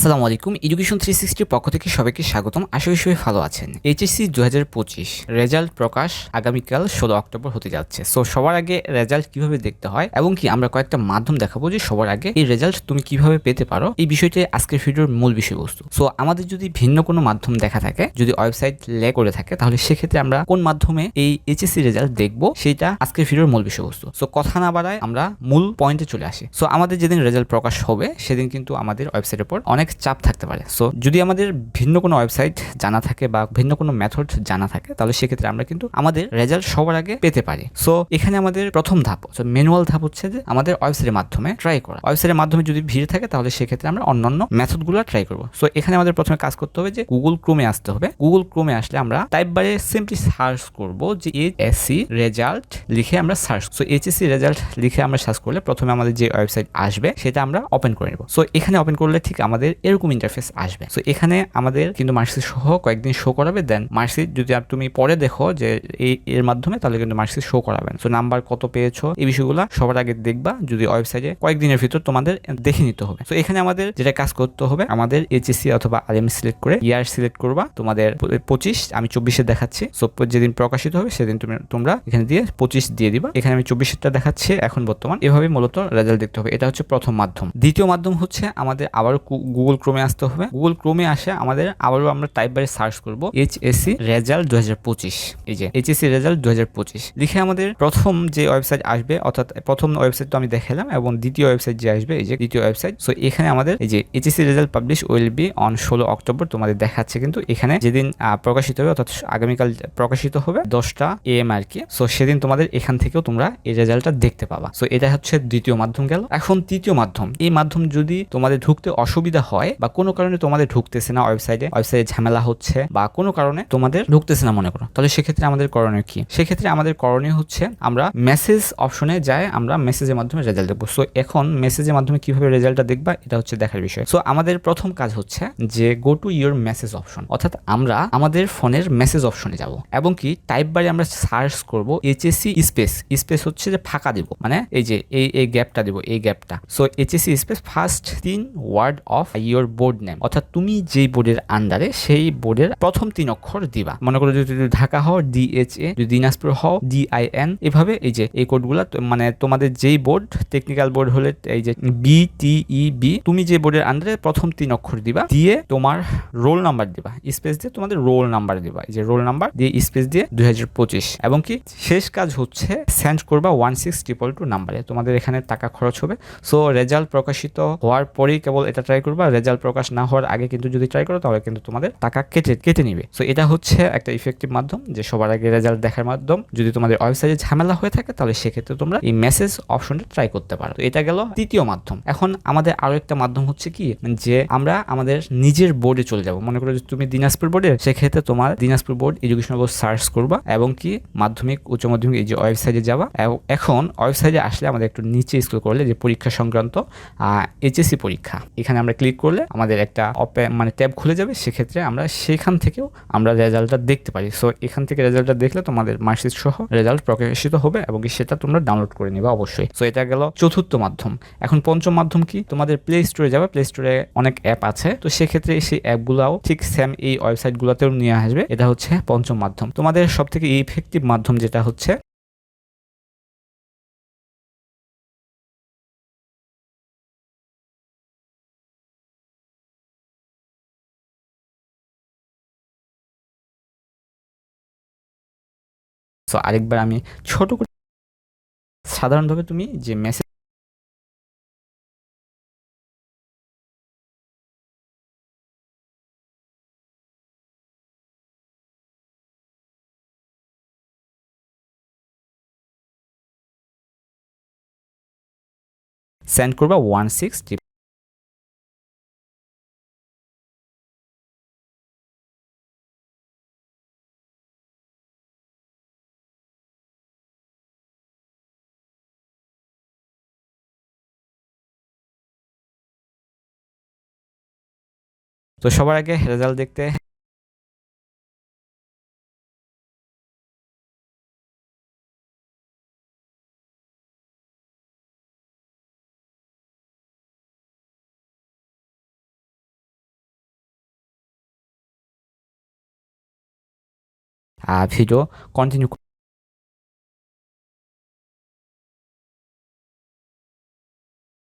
আসসালামু আলাইকুম। Education three সিক্সটির পক্ষ থেকে সবাইকে স্বাগতম। আশা করি সবাই ভালো আছেন। এইচএসসি দু হাজার পঁচিশ রেজাল্ট প্রকাশ আগামীকাল ষোলো অক্টোবর হতে যাচ্ছে। সো সবার আগে রেজাল্ট কীভাবে দেখতে হয় এবং কি আমরা কয়েকটা মাধ্যম দেখাবো যে সবার আগে এই রেজাল্ট তুমি কীভাবে পেতে পারো? এই বিষয়টি আজকের ভিডিওর মূল বিষয়বস্তু। সো আমাদের যদি ভিন্ন কোনো মাধ্যম দেখা থাকে, যদি ওয়েবসাইট লে করে থাকে, তাহলে সেক্ষেত্রে আমরা কোন মাধ্যমে এই এইচএসসি রেজাল্ট দেখব সেটা আজকের ভিডিওর মূল বিষয়বস্তু। সো কথা না বাড়ায় আমরা মূল পয়েন্টে চলে আসি। সো আমাদের যেদিন রেজাল্ট প্রকাশ হবে, সেদিন কিন্তু আমাদের ওয়েবসাইটের উপর অনেক চাপ থাকতে পারে। সো যদি আমাদের ভিন্ন কোনো ওয়েবসাইট জানা থাকে বা ভিন্ন কোনো মেথড জানা থাকে, তাহলে সেক্ষেত্রে আমরা কিন্তু আমাদের রেজাল্ট সবার আগে পেতে পারি। সো এখানে আমাদের প্রথম ধাপ ম্যানুয়াল ধাপ হচ্ছে যে আমাদের ওয়েবসাইটের মাধ্যমে ট্রাই করা। ওয়েবসাইটের মাধ্যমে যদি ভিড় থাকে, তাহলে সেক্ষেত্রে আমরা অন্যান্য মেথডগুলো ট্রাই করব। সো এখানে আমাদের প্রথমে কাজ করতে হবে যে গুগল ক্রোমে আসতে হবে। গুগল ক্রোমে আসলে আমরা টাইপ বারে সিম্পলি সার্চ করব যে এইচএসসি রেজাল্ট লিখে আমরা search so H HSC result লিখে আমরা সার্চ করলে প্রথমে আমাদের যে ওয়েবসাইট আসবে, সেটা আমরা ওপেন করে নেব। সো এখানে ওপেন করলে ঠিক আমাদের এরকম ইন্টারফেস আসবে। সো এখানে আমাদের কিন্তু মার্কশিট সহ কয়েকদিন শো করাবে দেন মার্কশিট যদি তুমি পরে দেখো যে এই, এর মাধ্যমে, তাহলে কিন্তু মার্কশিট শো করাবেন। সো নাম্বার কত পেয়েছ, এই বিষয়গুলো সবার আগে দেখবা, যদি ওয়েবসাইটে কয়েকদিনের ভিতর তোমাদের দেখে নিতে হবে। তো এখানে আমাদের যেটা কাজ করতে হবে, আমাদের এইচএসসি অথবা আরএম সিলেক্ট করে ইয়ার সিলেক্ট করবা, তোমাদের পঁচিশ, আমি চব্বিশে দেখাচ্ছি। সো যেদিন প্রকাশিত হবে, সেদিন তুমি, তোমরা এখানে দিয়ে পঁচিশ দিয়ে দিবা। এখানে আমি চব্বিশেরটা দেখাচ্ছি, এখন বর্তমান। এভাবে মূলত রেজাল্ট দেখতে হবে। এটা হচ্ছে প্রথম মাধ্যম। দ্বিতীয় মাধ্যম হচ্ছে আমাদের আবারও গুগল ক্রোমে আসতে হবে। গুগল ক্রোমে আসে আমাদের আবারও আমরা টাইপ বারে সার্চ করব। এইচএসসি রেজাল্ট দু হাজার পঁচিশ। এই যে এইচএসসি রেজাল্ট দু হাজার পঁচিশ। লিখে আমাদের প্রথম যে ওয়েবসাইট আসবে, অর্থাৎ প্রথম ওয়েবসাইট তো আমি দেখালাম এবং দ্বিতীয় ওয়েবসাইট যে আসবে, এই যে দ্বিতীয় ওয়েবসাইট সো এখানে আমাদের এই যে HSC result publish will be on ষোলো অক্টোবর। তোমাদের দেখাচ্ছে কিন্তু এখানে যেদিন প্রকাশিত হবে, অর্থাৎ আগামীকাল প্রকাশিত হবে দশটা এ এম আর কি। সো সেদিন তোমাদের এখান থেকেও তোমরা এই রেজাল্টটা দেখতে পাবা। সো এটা হচ্ছে দ্বিতীয় মাধ্যম গেল। এখন তৃতীয় মাধ্যম। এই মাধ্যম যদি তোমাদের ঢুকতে অসুবিধা হয় বা কোনো কারণে তোমাদের ঢুকতেছে না ওয়েবসাইটে ওয়েবসাইটে ঝামেলা হচ্ছে বা কোনো কারণে তোমাদের ঢুকতেছে না মনে করো। তাহলে সেক্ষেত্রে আমাদের করণীয় কি? সেক্ষেত্রে আমাদের করণীয় হচ্ছে আমরা মেসেজ অপশনে যাই, আমরা মেসেজের মাধ্যমে রেজাল্ট দেখব। সো এখন মেসেজের মাধ্যমে কীভাবে রেজাল্টটা দেখবা, এটা হচ্ছে দেখার বিষয়। সো আমাদের প্রথম কাজ হচ্ছে যে go to your message option অর্থাৎ আমরা আমাদের ফোনের মেসেজ অপশনে যাব। এবং কি টাইপ বারে আমরা সার্চ করব এইচএসসি স্পেস স্পেস হচ্ছে যে ফাঁকা দিব। মানে এই যে, এই এই গ্যাপটা দিব, এই গ্যাপটা সো এইচএসসি স্পেস ফার্স্ট তিন word of your board name অর্থাৎ তুমি যেই বোর্ডের আন্ডারে সেই বোর্ডের প্রথম তিন অক্ষর দিবা। মনে করো যদি ঢাকা হও ডিএচএ যদি দিনাজপুর হও ডি আই এন এভাবে এই যে এই কোডগুলো মানে তোমাদের যেই বোর্ড টেকনিক্যাল বোর্ড হলে এই যে বি টিই বি তুমি যে বোর্ডের আন্ডারে প্রথম তিন অক্ষর দিবা, দিয়ে তোমার রোল নাম্বার দিবা। স্পেস দিয়ে তোমাদের রোল নাম্বার দিবা। এই যে রোল নাম্বার দিয়ে স্পেস দিয়ে দুই হাজার পঁচিশ। এবং কি শেষ কাজ হচ্ছে সেন্ড করবা ওয়ান সিক্স ট্রিপল টু নাম্বারে তোমাদের এখানে টাকা খরচ হবে। সো রেজাল্ট প্রকাশিত হওয়ার পরেই কেবল এটা ট্রাই করবা রেজাল্ট প্রকাশ না হওয়ার আগে কিন্তু যদি ট্রাই করো, তাহলে কিন্তু তোমাদের টাকা কেটে কেটে নিবে। সো এটা হচ্ছে একটা ইফেক্টিভ মাধ্যম যে সবার আগে রেজাল্ট দেখার মাধ্যম। যদি তোমাদের ওয়েবসাইটে ঝামেলা হয়ে থাকে, তাহলে সেক্ষেত্রে তোমরা এই মেসেজ অপশনটা ট্রাই করতে পারো। তো এটা গেল তৃতীয় মাধ্যম। এখন আমাদের আরও একটা মাধ্যম হচ্ছে কি? যে আমরা আমাদের নিজের বোর্ডে চলে যাব। মনে করো তুমি দিনাজপুর বোর্ডে সেক্ষেত্রে তোমার Dinajpur board education board search করবা এবং কি? মাধ্যমিক, উচ্চ মাধ্যমিক এই যে ওয়েবসাইটে যাবা। এখন ওয়েবসাইটে আসলে আমাদের একটু নিচে স্কুল করলে যে পরীক্ষা সংক্রান্ত এইচএসসি পরীক্ষা। এখানে আমরা ক্লিক করলে আমাদের একটা মানে ট্যাব খুলে যাবে, সেক্ষেত্রে আমরা সেখান থেকেও আমরা রেজাল্টটা দেখতে পারি। সো এখান থেকে রেজাল্টটা দেখলে তোমাদের মার্কশিট সহ রেজাল্ট প্রকাশিত হবে এবং সেটা তোমরা ডাউনলোড করে নেবে অবশ্যই। সো এটা গেল চতুর্থ মাধ্যম। এখন পঞ্চম মাধ্যম কি? তোমাদের প্লে স্টোরে যাবে প্লে স্টোরে অনেক অ্যাপ আছে। তো সেক্ষেত্রে সেই অ্যাপগুলাও ঠিক সেম এই ওয়েবসাইটগুলোতেও নিয়ে আসবে। এটা হচ্ছে পঞ্চম মাধ্যম। তোমাদের সব থেকে ইফেক্টিভ মাধ্যম যেটা হচ্ছে সো আরেকবার আমি ছোট করে সাধারণভাবে তুমি যে মেসেজ সেন্ড করবা ওয়ান সিক্স তো সবার আগে রেজাল্ট দেখতে ভিডিও কন্টিনিউ